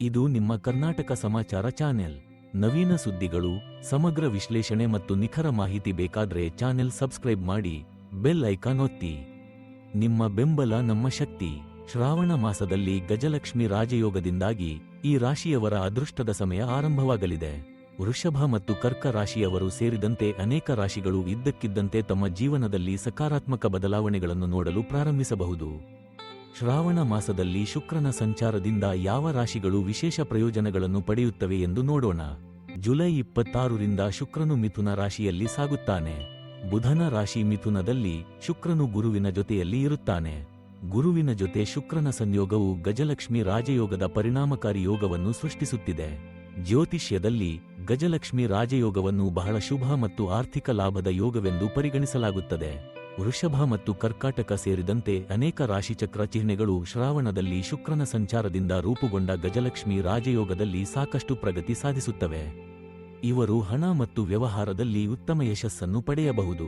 ಇದು ನಿಮ್ಮ ಕರ್ನಾಟಕ ಸಮಾಚಾರ ಚಾನೆಲ್. ನವೀನ ಸುದ್ದಿಗಳು, ಸಮಗ್ರ ವಿಶ್ಲೇಷಣೆ ಮತ್ತು ನಿಖರ ಮಾಹಿತಿ ಬೇಕಾದ್ರೆ ಚಾನೆಲ್ ಸಬ್ಸ್ಕ್ರೈಬ್ ಮಾಡಿ, ಬೆಲ್ ಐಕಾನ್ ಒತ್ತಿ. ನಿಮ್ಮ ಬೆಂಬಲ ನಮ್ಮ ಶಕ್ತಿ. ಶ್ರಾವಣ ಮಾಸದಲ್ಲಿ ಗಜಲಕ್ಷ್ಮಿ ರಾಜಯೋಗದಿಂದಾಗಿ ಈ ರಾಶಿಯವರ ಅದೃಷ್ಟದ ಸಮಯ ಆರಂಭವಾಗಲಿದೆ. ವೃಷಭ ಮತ್ತು ಕರ್ಕ ರಾಶಿಯವರು ಸೇರಿದಂತೆ ಅನೇಕ ರಾಶಿಗಳು ಇದ್ದಕ್ಕಿದ್ದಂತೆ ತಮ್ಮ ಜೀವನದಲ್ಲಿ ಸಕಾರಾತ್ಮಕ ಬದಲಾವಣೆಗಳನ್ನು ನೋಡಲು ಪ್ರಾರಂಭಿಸಬಹುದು. ಶ್ರಾವಣ ಮಾಸದಲ್ಲಿ ಶುಕ್ರನ ಸಂಚಾರದಿಂದ ಯಾವ ರಾಶಿಗಳು ವಿಶೇಷ ಪ್ರಯೋಜನಗಳನ್ನು ಪಡೆಯುತ್ತವೆ ಎಂದು ನೋಡೋಣ. ಜುಲೈ ಇಪ್ಪತ್ತಾರರಿಂದ ಶುಕ್ರನು ಮಿಥುನ ರಾಶಿಯಲ್ಲಿ ಸಾಗುತ್ತಾನೆ. ಬುಧನ ರಾಶಿ ಮಿಥುನದಲ್ಲಿ ಶುಕ್ರನು ಗುರುವಿನ ಜೊತೆಯಲ್ಲಿ ಇರುತ್ತಾನೆ. ಗುರುವಿನ ಜೊತೆ ಶುಕ್ರನ ಸಂಯೋಗವು ಗಜಲಕ್ಷ್ಮಿ ರಾಜಯೋಗದ ಪರಿಣಾಮಕಾರಿ ಯೋಗವನ್ನು ಸೃಷ್ಟಿಸುತ್ತಿದೆ. ಜ್ಯೋತಿಷ್ಯದಲ್ಲಿ ಗಜಲಕ್ಷ್ಮಿ ರಾಜಯೋಗವನ್ನು ಬಹಳ ಶುಭ ಮತ್ತು ಆರ್ಥಿಕ ಲಾಭದ ಯೋಗವೆಂದು ಪರಿಗಣಿಸಲಾಗುತ್ತದೆ. ವೃಷಭ ಮತ್ತು ಕರ್ಕಾಟಕ ಸೇರಿದಂತೆ ಅನೇಕ ರಾಶಿಚಕ್ರ ಚಿಹ್ನೆಗಳು ಶ್ರಾವಣದಲ್ಲಿ ಶುಕ್ರನ ಸಂಚಾರದಿಂದ ರೂಪುಗೊಂಡ ಗಜಲಕ್ಷ್ಮಿ ರಾಜಯೋಗದಲ್ಲಿ ಸಾಕಷ್ಟು ಪ್ರಗತಿ ಸಾಧಿಸುತ್ತವೆ. ಇವರು ಹಣ ಮತ್ತು ವ್ಯವಹಾರದಲ್ಲಿ ಉತ್ತಮ ಯಶಸ್ಸನ್ನು ಪಡೆಯಬಹುದು.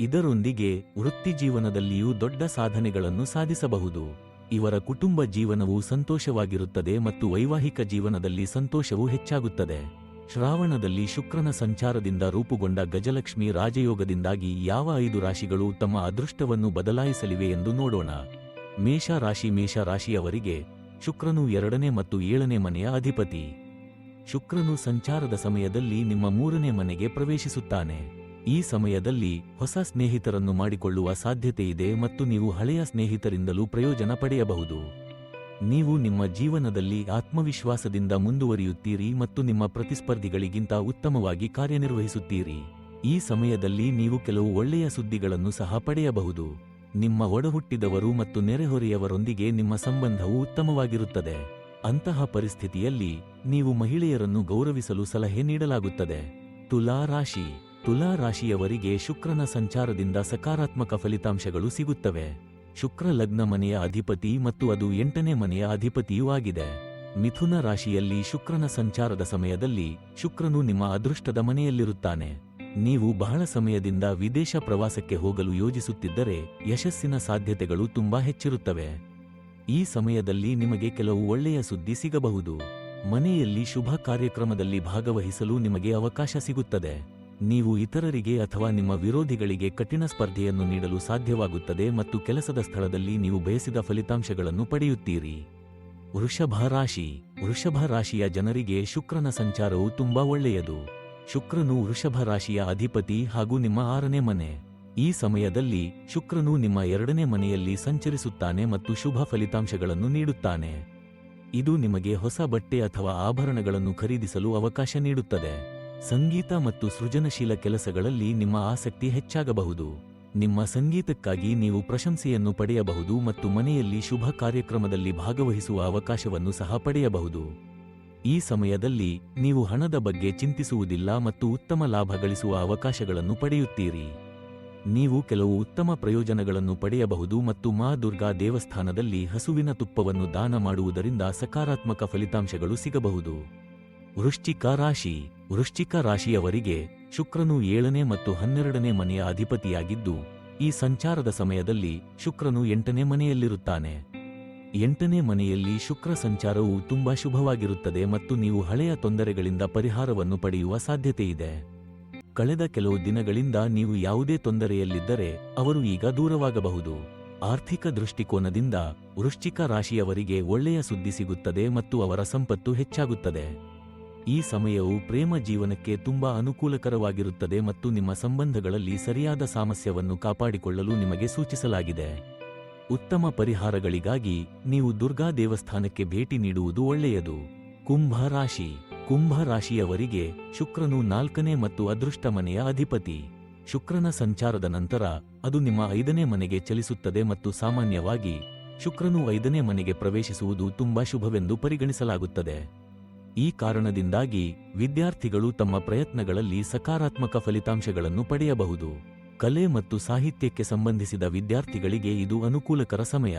ಇದರೊಂದಿಗೆ ವೃತ್ತಿ ಜೀವನದಲ್ಲಿಯೂ ದೊಡ್ಡ ಸಾಧನೆಗಳನ್ನು ಸಾಧಿಸಬಹುದು. ಇವರ ಕುಟುಂಬ ಜೀವನವು ಸಂತೋಷವಾಗಿರುತ್ತದೆ ಮತ್ತು ವೈವಾಹಿಕ ಜೀವನದಲ್ಲಿ ಸಂತೋಷವೂ ಹೆಚ್ಚಾಗುತ್ತದೆ. ಶ್ರಾವಣದಲ್ಲಿ ಶುಕ್ರನ ಸಂಚಾರದಿಂದ ರೂಪುಗೊಂಡ ಗಜಲಕ್ಷ್ಮಿ ರಾಜಯೋಗದಿಂದಾಗಿ ಯಾವ ಐದು ರಾಶಿಗಳು ತಮ್ಮ ಅದೃಷ್ಟವನ್ನು ಬದಲಾಯಿಸಲಿವೆ ಎಂದು ನೋಡೋಣ. ಮೇಷ ರಾಶಿ ಮೇಷ ರಾಶಿಯವರಿಗೆ ಶುಕ್ರನು ಎರಡನೇ ಮತ್ತು ಏಳನೇ ಮನೆಯ ಅಧಿಪತಿ. ಶುಕ್ರನು ಸಂಚಾರದ ಸಮಯದಲ್ಲಿ ನಿಮ್ಮ ಮೂರನೇ ಮನೆಗೆ ಪ್ರವೇಶಿಸುತ್ತಾನೆ. ಈ ಸಮಯದಲ್ಲಿ ಹೊಸ ಸ್ನೇಹಿತರನ್ನು ಮಾಡಿಕೊಳ್ಳುವ ಸಾಧ್ಯತೆಯಿದೆ ಮತ್ತು ನೀವು ಹಳೆಯ ಸ್ನೇಹಿತರಿಂದಲೂ ಪ್ರಯೋಜನ ಪಡೆಯಬಹುದು. ನೀವು ನಿಮ್ಮ ಜೀವನದಲ್ಲಿ ಆತ್ಮವಿಶ್ವಾಸದಿಂದ ಮುಂದುವರಿಯುತ್ತೀರಿ ಮತ್ತು ನಿಮ್ಮ ಪ್ರತಿಸ್ಪರ್ಧಿಗಳಿಗಿಂತ ಉತ್ತಮವಾಗಿ ಕಾರ್ಯನಿರ್ವಹಿಸುತ್ತೀರಿ. ಈ ಸಮಯದಲ್ಲಿ ನೀವು ಕೆಲವು ಒಳ್ಳೆಯ ಸುದ್ದಿಗಳನ್ನು ಸಹ ಪಡೆಯಬಹುದು. ನಿಮ್ಮ ಒಡಹುಟ್ಟಿದವರು ಮತ್ತು ನೆರೆಹೊರೆಯವರೊಂದಿಗೆ ನಿಮ್ಮ ಸಂಬಂಧವು ಉತ್ತಮವಾಗಿರುತ್ತದೆ. ಅಂತಹ ಪರಿಸ್ಥಿತಿಯಲ್ಲಿ ನೀವು ಮಹಿಳೆಯರನ್ನು ಗೌರವಿಸಲು ಸಲಹೆ ನೀಡಲಾಗುತ್ತದೆ. ತುಲಾ ರಾಶಿ. ತುಲಾ ರಾಶಿಯವರಿಗೆ ಶುಕ್ರನ ಸಂಚಾರದಿಂದ ಸಕಾರಾತ್ಮಕ ಫಲಿತಾಂಶಗಳು ಸಿಗುತ್ತವೆ. ಶುಕ್ರ ಲಗ್ನ ಮನೆಯ ಅಧಿಪತಿ ಮತ್ತು ಅದು ಎಂಟನೇ ಮನೆಯ ಅಧಿಪತಿಯೂ ಆಗಿದೆ. ಮಿಥುನ ರಾಶಿಯಲ್ಲಿ ಶುಕ್ರನ ಸಂಚಾರದ ಸಮಯದಲ್ಲಿ ಶುಕ್ರನು ನಿಮ್ಮ ಅದೃಷ್ಟದ ಮನೆಯಲ್ಲಿರುತ್ತಾನೆ. ನೀವು ಬಹಳ ಸಮಯದಿಂದ ವಿದೇಶ ಪ್ರವಾಸಕ್ಕೆ ಹೋಗಲು ಯೋಜಿಸುತ್ತಿದ್ದರೆ ಯಶಸ್ಸಿನ ಸಾಧ್ಯತೆಗಳು ತುಂಬಾ ಹೆಚ್ಚಿರುತ್ತವೆ. ಈ ಸಮಯದಲ್ಲಿ ನಿಮಗೆ ಕೆಲವು ಒಳ್ಳೆಯ ಸುದ್ದಿ ಸಿಗಬಹುದು. ಮನೆಯಲ್ಲಿ ಶುಭ ಕಾರ್ಯಕ್ರಮದಲ್ಲಿ ಭಾಗವಹಿಸಲು ನಿಮಗೆ ಅವಕಾಶ ಸಿಗುತ್ತದೆ. ನೀವು ಇತರರಿಗೆ ಅಥವಾ ನಿಮ್ಮ ವಿರೋಧಿಗಳಿಗೆ ಕಠಿಣ ಸ್ಪರ್ಧೆಯನ್ನು ನೀಡಲು ಸಾಧ್ಯವಾಗುತ್ತದೆ ಮತ್ತು ಕೆಲಸದ ಸ್ಥಳದಲ್ಲಿ ನೀವು ಬಯಸಿದ ಫಲಿತಾಂಶಗಳನ್ನು ಪಡೆಯುತ್ತೀರಿ. ವೃಷಭ ರಾಶಿ. ವೃಷಭ ರಾಶಿಯ ಜನರಿಗೆ ಶುಕ್ರನ ಸಂಚಾರವು ತುಂಬಾ ಒಳ್ಳೆಯದು. ಶುಕ್ರನು ವೃಷಭ ರಾಶಿಯ ಅಧಿಪತಿ ಹಾಗೂ ನಿಮ್ಮ ಆರನೇ ಮನೆ. ಈ ಸಮಯದಲ್ಲಿ ಶುಕ್ರನು ನಿಮ್ಮ ಎರಡನೇ ಮನೆಯಲ್ಲಿ ಸಂಚರಿಸುತ್ತಾನೆ ಮತ್ತು ಶುಭ ಫಲಿತಾಂಶಗಳನ್ನು ನೀಡುತ್ತಾನೆ. ಇದು ನಿಮಗೆ ಹೊಸ ಬಟ್ಟೆ ಅಥವಾ ಆಭರಣಗಳನ್ನು ಖರೀದಿಸಲು ಅವಕಾಶ ನೀಡುತ್ತದೆ. ಸಂಗೀತ ಮತ್ತು ಸೃಜನಶೀಲ ಕೆಲಸಗಳಲ್ಲಿ ನಿಮ್ಮ ಆಸಕ್ತಿ ಹೆಚ್ಚಾಗಬಹುದು. ನಿಮ್ಮ ಸಂಗೀತಕ್ಕಾಗಿ ನೀವು ಪ್ರಶಂಸೆಯನ್ನು ಪಡೆಯಬಹುದು ಮತ್ತು ಮನೆಯಲ್ಲಿ ಶುಭ ಕಾರ್ಯಕ್ರಮದಲ್ಲಿ ಭಾಗವಹಿಸುವ ಅವಕಾಶವನ್ನು ಸಹ ಪಡೆಯಬಹುದು. ಈ ಸಮಯದಲ್ಲಿ ನೀವು ಹಣದ ಬಗ್ಗೆ ಚಿಂತಿಸುವುದಿಲ್ಲ ಮತ್ತು ಉತ್ತಮ ಲಾಭ ಗಳಿಸುವ ಅವಕಾಶಗಳನ್ನು ಪಡೆಯುತ್ತೀರಿ. ನೀವು ಕೆಲವು ಉತ್ತಮ ಪ್ರಯೋಜನಗಳನ್ನು ಪಡೆಯಬಹುದು ಮತ್ತು ಮಾ ದುರ್ಗಾ ದೇವಸ್ಥಾನದಲ್ಲಿ ಹಸುವಿನ ತುಪ್ಪವನ್ನು ದಾನ ಮಾಡುವುದರಿಂದ ಸಕಾರಾತ್ಮಕ ಫಲಿತಾಂಶಗಳು ಸಿಗಬಹುದು. ವೃಶ್ಚಿಕ ರಾಶಿ. ವೃಶ್ಚಿಕ ರಾಶಿಯವರಿಗೆ ಶುಕ್ರನು ಏಳನೇ ಮತ್ತು ಹನ್ನೆರಡನೇ ಮನೆಯ ಅಧಿಪತಿಯಾಗಿದ್ದು, ಈ ಸಂಚಾರದ ಸಮಯದಲ್ಲಿ ಶುಕ್ರನು ಎಂಟನೇ ಮನೆಯಲ್ಲಿರುತ್ತಾನೆ. ಎಂಟನೇ ಮನೆಯಲ್ಲಿ ಶುಕ್ರ ಸಂಚಾರವು ತುಂಬಾ ಶುಭವಾಗಿರುತ್ತದೆ ಮತ್ತು ನೀವು ಹಳೆಯ ತೊಂದರೆಗಳಿಂದ ಪರಿಹಾರವನ್ನು ಪಡೆಯುವ ಸಾಧ್ಯತೆಯಿದೆ. ಕಳೆದ ಕೆಲವು ದಿನಗಳಿಂದ ನೀವು ಯಾವುದೇ ತೊಂದರೆಯಲ್ಲಿದ್ದರೆ ಅವರು ಈಗ ದೂರವಾಗಬಹುದು. ಆರ್ಥಿಕ ದೃಷ್ಟಿಕೋನದಿಂದ ವೃಶ್ಚಿಕ ರಾಶಿಯವರಿಗೆ ಒಳ್ಳೆಯ ಸುದ್ದಿ ಸಿಗುತ್ತದೆ ಮತ್ತು ಅವರ ಸಂಪತ್ತು ಹೆಚ್ಚಾಗುತ್ತದೆ. ಈ ಸಮಯವು ಪ್ರೇಮ ಜೀವನಕ್ಕೆ ತುಂಬಾ ಅನುಕೂಲಕರವಾಗಿರುತ್ತದೆ ಮತ್ತು ನಿಮ್ಮ ಸಂಬಂಧಗಳಲ್ಲಿ ಸರಿಯಾದ ಸಾಮಸ್ಯವನ್ನು ಕಾಪಾಡಿಕೊಳ್ಳಲು ನಿಮಗೆ ಸೂಚಿಸಲಾಗಿದೆ. ಉತ್ತಮ ಪರಿಹಾರಗಳಿಗಾಗಿ ನೀವು ದುರ್ಗಾ ದೇವಸ್ಥಾನಕ್ಕೆ ಭೇಟಿ ನೀಡುವುದು ಒಳ್ಳೆಯದು. ಕುಂಭ ರಾಶಿ. ಕುಂಭ ರಾಶಿಯವರಿಗೆ ಶುಕ್ರನು ನಾಲ್ಕನೇ ಮತ್ತು ಅದೃಷ್ಟ ಮನೆಯ ಅಧಿಪತಿ. ಶುಕ್ರನ ಸಂಚಾರದ ನಂತರ ಅದು ನಿಮ್ಮ ಐದನೇ ಮನೆಗೆ ಚಲಿಸುತ್ತದೆ ಮತ್ತು ಸಾಮಾನ್ಯವಾಗಿ ಶುಕ್ರನು ಐದನೇ ಮನೆಗೆ ಪ್ರವೇಶಿಸುವುದು ತುಂಬಾ ಶುಭವೆಂದು ಪರಿಗಣಿಸಲಾಗುತ್ತದೆ. ಈ ಕಾರಣದಿಂದಾಗಿ ವಿದ್ಯಾರ್ಥಿಗಳು ತಮ್ಮ ಪ್ರಯತ್ನಗಳಲ್ಲಿ ಸಕಾರಾತ್ಮಕ ಫಲಿತಾಂಶಗಳನ್ನು ಪಡೆಯಬಹುದು. ಕಲೆ ಮತ್ತು ಸಾಹಿತ್ಯಕ್ಕೆ ಸಂಬಂಧಿಸಿದ ವಿದ್ಯಾರ್ಥಿಗಳಿಗೆ ಇದು ಅನುಕೂಲಕರ ಸಮಯ.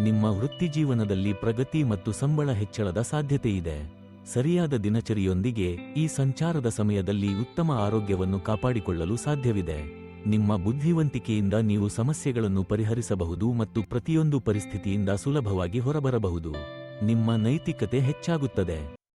ನಿಮ್ಮ ವೃತ್ತಿಜೀವನದಲ್ಲಿ ಪ್ರಗತಿ ಮತ್ತು ಸಂಬಳ ಹೆಚ್ಚಳದ ಸಾಧ್ಯತೆಯಿದೆ. ಸರಿಯಾದ ದಿನಚರಿಯೊಂದಿಗೆ ಈ ಸಂಚಾರದ ಸಮಯದಲ್ಲಿ ಉತ್ತಮ ಆರೋಗ್ಯವನ್ನು ಕಾಪಾಡಿಕೊಳ್ಳಲು ಸಾಧ್ಯವಿದೆ. ನಿಮ್ಮ ಬುದ್ಧಿವಂತಿಕೆಯಿಂದ ನೀವು ಸಮಸ್ಯೆಗಳನ್ನು ಪರಿಹರಿಸಬಹುದು ಮತ್ತು ಪ್ರತಿಯೊಂದು ಪರಿಸ್ಥಿತಿಯಿಂದ ಸುಲಭವಾಗಿ ಹೊರಬರಬಹುದು. ನಿಮ್ಮ ನೈತಿಕತೆ ಹೆಚ್ಚಾಗುತ್ತದೆ.